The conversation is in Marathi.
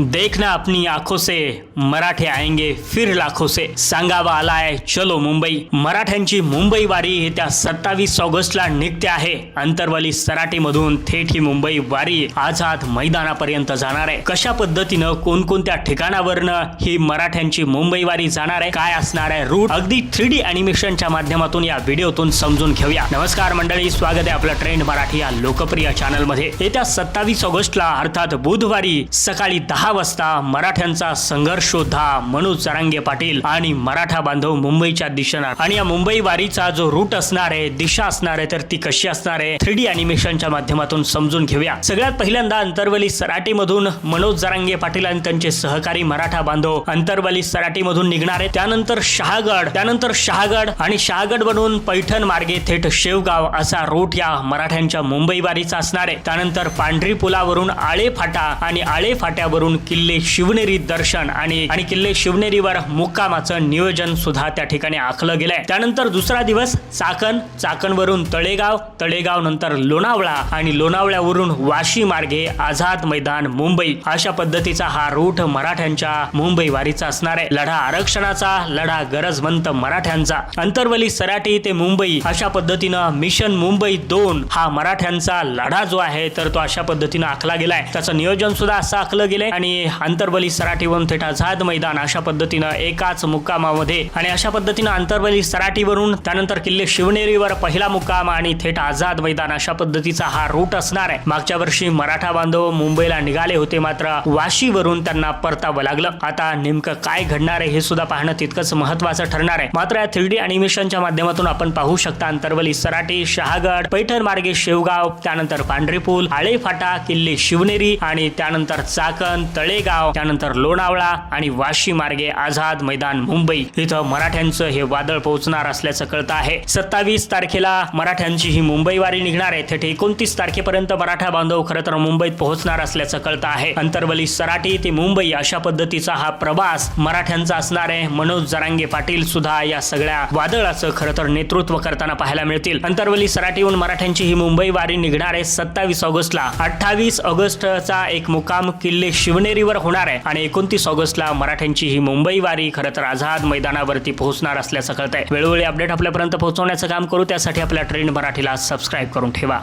देखना अपनी आंखों से मराठे आएंगे फिर लाखों से। सांगावा आलाय चलो मुंबई। मराठ्यांची मुंबई वारी येत्या सत्तावीस ऑगस्टला निघते आहे. अंतरवली सराटी मधून थेट ही मुंबई वारी आझाद मैदानापर्यंत जाणार आहे. कशा पद्धतीनं कोणकोणत्या ठिकाणावरनं ही मराठ्यांची मुंबई वारी जाणार आहे काय असणार आहे रूट अगदी थ्री डी अॅनिमेशनच्या माध्यमातून या व्हिडिओतून समजून घेऊया. नमस्कार मंडळी स्वागत आहे आपलं ट्रेंड मराठी या लोकप्रिय चॅनलमध्ये. येत्या सत्तावीस ऑगस्टला अर्थात बुधवारी सकाळी दहा वाजता मराठ्यांचा संघर्ष योद्धा मनोज जरांगे पाटील आणि मराठा बांधव मुंबईच्या दिशेनं. आणि या मुंबई वारीचा जो रूट असणार आहे दिशा असणार आहे तर ती कशी असणार आहे थ्री डी अॅनिमेशनच्या माध्यमातून समजून घेऊया. सगळ्यात पहिल्यांदा अंतरवली सराटी मधून मनोज जरांगे पाटील आणि त्यांचे सहकारी मराठा बांधव अंतरवली सराटी मधून निघणार आहे त्यानंतर शहागड त्यानंतर शहागड आणि शहागड बनून पैठण मार्गे थेट शेवगाव असा रूट या मराठ्यांच्या मुंबई वारीचा असणार आहे. त्यानंतर पांढरी पुलावरून आळे फाटा आणि आळे फाट्यावरून किल्ले शिवनेरी दर्शन आणि आणि किल्ले शिवनेरीवर मुक्कामाचं नियोजन सुद्धा त्या ठिकाणी आखलं गेलंय. त्यानंतर दुसरा दिवस चाकण चाकणवरून तळेगाव तळेगाव नंतर लोणावळा आणि लोणावळ्यावरून वाशी मार्गे आझाद मैदान मुंबई. अशा पद्धतीचा हा रूट मराठ्यांच्या मुंबई वारीचा असणार आहे. लढा आरक्षणाचा लढा गरजवंत मराठ्यांचा. अंतरवली सराटी ते मुंबई अशा पद्धतीनं मिशन मुंबई दोन हा मराठ्यांचा लढा जो आहे तर तो अशा पद्धतीनं आखला गेलाय. त्याचं नियोजन सुद्धा असं आखलं गेलंय आणि आंतरबली सराठीवरून थेट आझाद मैदान अशा पद्धतीनं एकाच मुक्कामामध्ये आणि अशा पद्धतीनं आंतरबली सराठीवरून त्यानंतर किल्ले शिवनेरीवर पहिला मुक्काम आणि थेट आझाद मैदान अशा पद्धतीचा हा रूट असणार आहे. मागच्या वर्षी मराठा बांधव मुंबईला निघाले होते मात्र वाशीवरून त्यांना परतावं लागलं. आता नेमकं काय घडणार आहे हे सुद्धा पाहणं तितकंच महत्वाचं ठरणार आहे. मात्र या थ्री डी अॅनिमेशनच्या माध्यमातून आपण पाहू शकता आंतरवली सराटी शहागड पैठण मार्गे शेवगाव त्यानंतर पांढरीपूल आळेफाटा आळे फाटा किल्ले शिवनेरी आणि त्यानंतर चाकण तळेगाव त्यानंतर लोणावळा आणि वाशी मार्गे आझाद मैदान मुंबई. इथं मराठ्यांचं हे वादळ पोहोचणार असल्याचं कळत आहे. सत्तावीस तारखेला मराठ्यांची ही मुंबई वारी निघणार आहे. थेट एकोणतीस तारखेपर्यंत मराठा बांधव खरं तर मुंबईत पोहोचणार असल्याचं कळत आहे. अंतरवली सराटी ते मुंबई अशा पद्धतीचा हा प्रवास मराठ्यांचा असणार आहे. मनोज जरांगे पाटील सुद्धा या सगळ्या वादळाचं खरं तर नेतृत्व करताना पाहायला मिळतील. अंतरवली सराटीहून मराठ्यांची ही मुंबई वारी निघणार आहे सत्तावीस ऑगस्टला. अठ्ठावीस ऑगस्टचा एक मुकाम किल्ले सोनेरीवर होणार आहे आणि एकोणतीस ऑगस्टला मराठ्यांची ही मुंबई वारी खरं तर आझाद मैदानावरती पोहोचणार असल्याचं कळत आहे वेळोवेळी अपडेट आपल्यापर्यंत पोहोचवण्याचं काम करू त्यासाठी आपल्या ट्रेंड मराठीला सबस्क्राईब करून ठेवा.